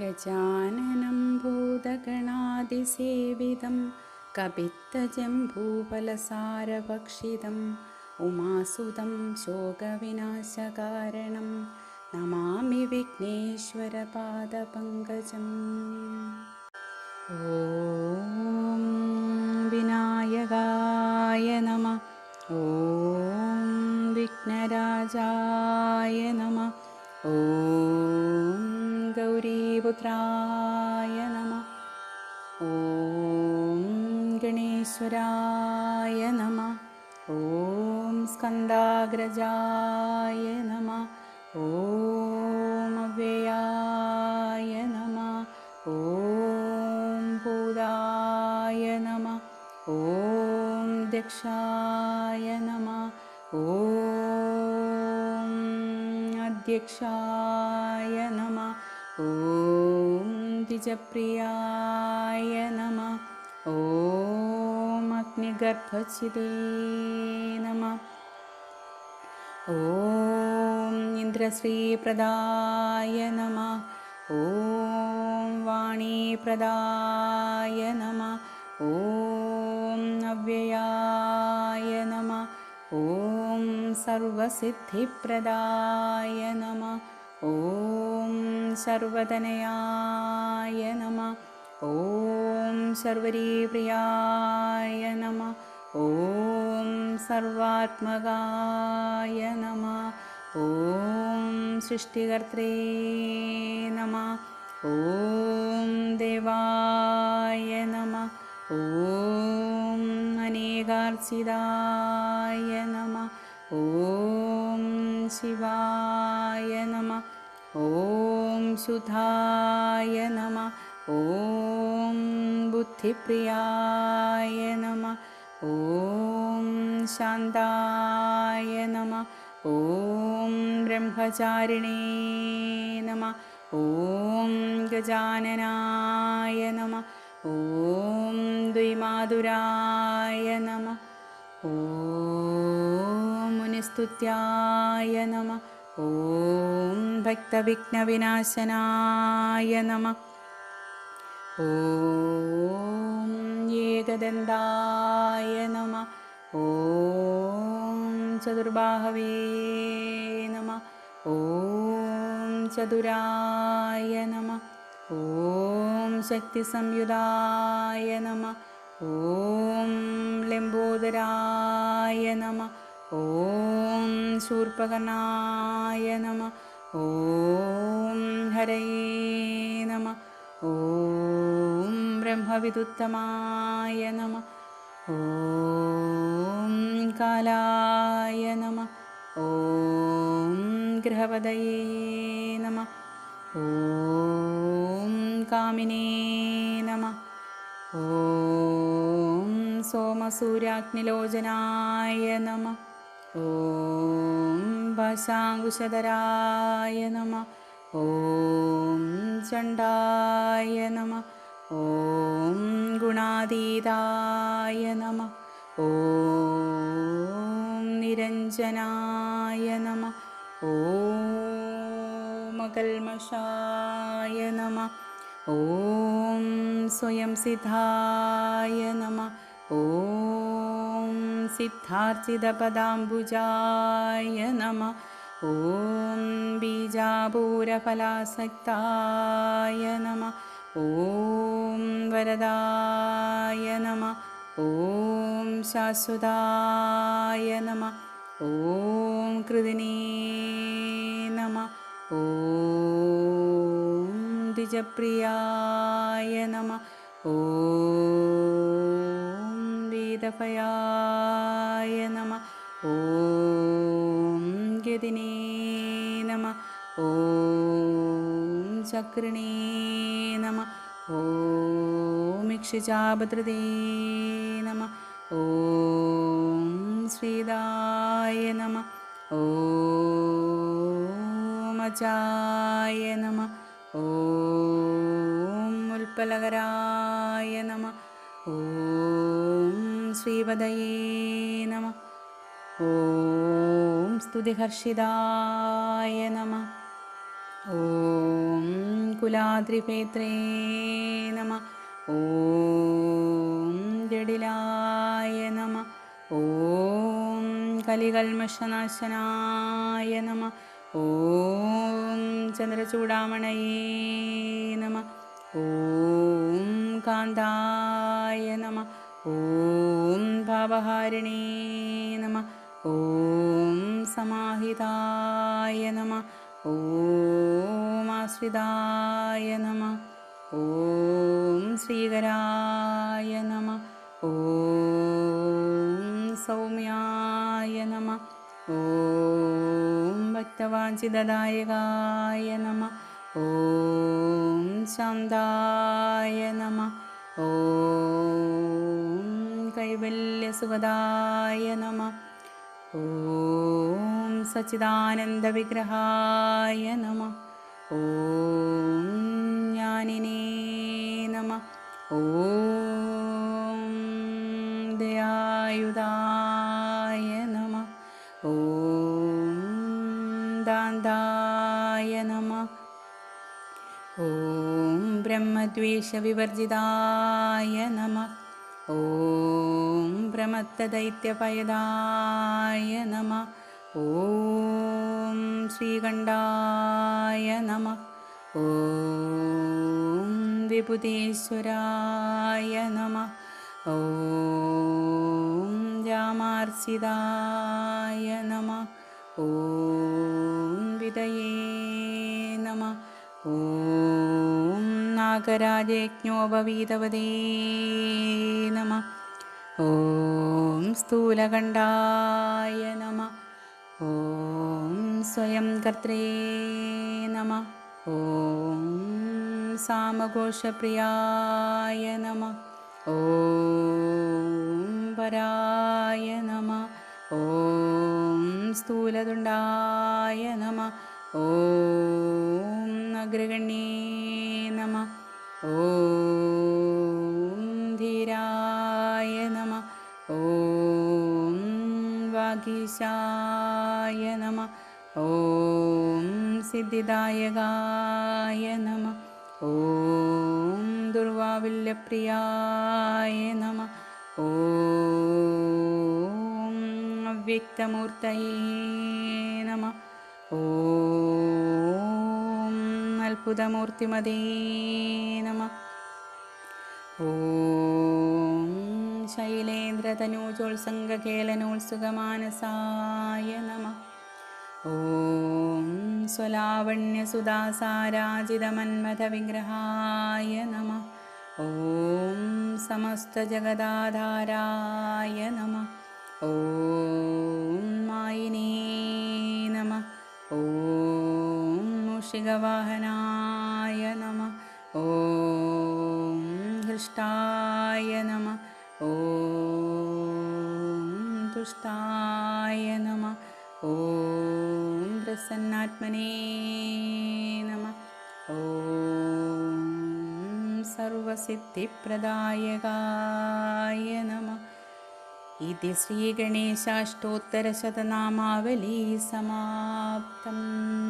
गजाननं भूतगणादिसेवितं कपित्तजम्बूफलसारभक्षितम् उमासुतं शोकविनाशकारणं नमामि विघ्नेश्वरपादपङ्कजम् ॐ विनायकाय नमः ॐ विघ्नराजाय नमः ॐ गौरीपुत्राय नमः ॐ गणेश्वराय नमः ॐ स्कन्दाग्रजाय नमः ॐ दक्षाय नमः। ॐ अध्यक्षाय नमः। ॐ द्विजप्रियाय नमः। ॐ अग्निगर्भचिदे नमः। ॐ इन्द्रश्रीप्रदाय नमः। ॐ वाणीप्रदाय नमः। ॐ अव्ययाय नमः। ॐ सर्वसिद्धिप्रदाय नमः। ॐ सर्वतनयाय नमः। ॐ सर्वरीप्रियाय नमः। ॐ सर्वात्मकाय नमः। ॐ सृष्टिकर्त्रे नमः। ॐ देवाय नमः अनेकार्चिदाय नमः। ॐ शिवाय नमः। ॐ सुधाय नमः। ॐ बुद्धिप्रियाय नमः। ॐ शान्ताय नमः। ॐ ब्रह्मचारिणे नमः। ॐ गजाननाय नमः ॐ द्विमाधुराय नमः। ॐ मुनिस्तुत्याय नमः। ॐ भक्तविघ्नविनाशनाय नमः। ॐ एकदन्ताय नमः। ॐ चतुर्बाहवे नमः। ॐ चतुराय नमः ॐ शक्तिसंयुधाय नमः। ॐ लम्बोदराय नमः। ॐ शूर्पकर्णाय नमः। ॐ हरये नमः। ॐ ब्रह्मविदुत्तमाय नमः। ॐ कालाय नमः। ॐ गृहपदये नमः ॐ कामिने नमः ॐ सोमसूर्याग्निलोचनाय नमः ॐ भाषाङ्कुशधराय नमः ॐ चण्डाय नमः ॐ गुणातीताय नमः ॐ निरञ्जनाय नमः ॐ मकल्मषाय नमः। ॐ स्वयं सिद्धाय नमः। ॐ सिद्धार्चितपदाम्बुजाय नमः। ॐ बीजापूरफलासक्ताय नमः। ॐ वरदाय नमः। ॐ शाश्वताय नमः। ॐ कृदिने नमः ॐ द्विजप्रियाय नमः। ॐ वेदभयाय नमः। ॐ गदिने नमः। ॐ चक्रिणे नमः। ॐ इक्षिचाभद्रदे नमः। ॐ श्रीदाय नमः। ॐ अजाय नमः ॐ उत्पलकराय नमः ॐ श्रीपदये नमः ॐ स्तुतिहर्षिदाय नमः ॐ कुलाद्रिपेत्रे नमः ॐ जडिलाय नमः ॐ कलिकल्मषनाशनाय नमः ॐ चन्द्रचूडामणये नमः। ॐ कान्ताय नमः। ॐ भावहारिणे नमः। ॐ समाहिताय नमः। ॐ आश्रिताय नमः। ॐ श्रीकराय नमः। ॐ सौम्याय नमः। ॐ भक्तवाञ्छिददायकाय नमः। ॐ शान्ताय नमः। ॐ कैवल्यसुखदाय नमः। ॐ सच्चिदानन्दविग्रहाय नमः। ॐ ब्रह्मद्वेषविवर्जिताय नमः। ॐ प्रमत्तदैत्यपयदाय नमः। ॐ श्रीकण्ठाय नमः। ॐ विभुतेश्वराय नमः। ॐ रामार्चिताय नमः। ॐ विदये नागराजज्ञोपवीतवदे नमः ॐ स्थूलकण्ठाय नमः ॐ स्वयं कर्त्रे नमः ॐ सामघोषप्रियाय नमः ॐ पराय नमः ॐ स्थूलदुण्डाय नमः ॐ अग्रगण्ये नमः ॐ धीराय नमः। ॐ वागीशाय नमः। ॐ सिद्धिदायकाय नमः। ॐ दुर्वाविल्यप्रियाय नमः। ॐ अव्यक्तमूर्तये नमः। ॐ अल्पुतमूर्तिमदे नमः ॐ शैलेन्द्रतनूजोत्सङ्गकेलनोत्सुकमानसाय नमः ॐ स्वलावण्यसुधासाराजितमन्मथविग्रहाय नमः ॐ समस्तजगदाधाराय नमः ॐ मूषिकवाहनाय नमः। ॐ हृष्टाय नमः। तुष्टाय नमः। प्रसन्नात्मने नमः। ॐ सर्वसिद्धिप्रदायकाय नमः। इति श्रीगणेशाष्टोत्तरशतनामावली समाप्तम्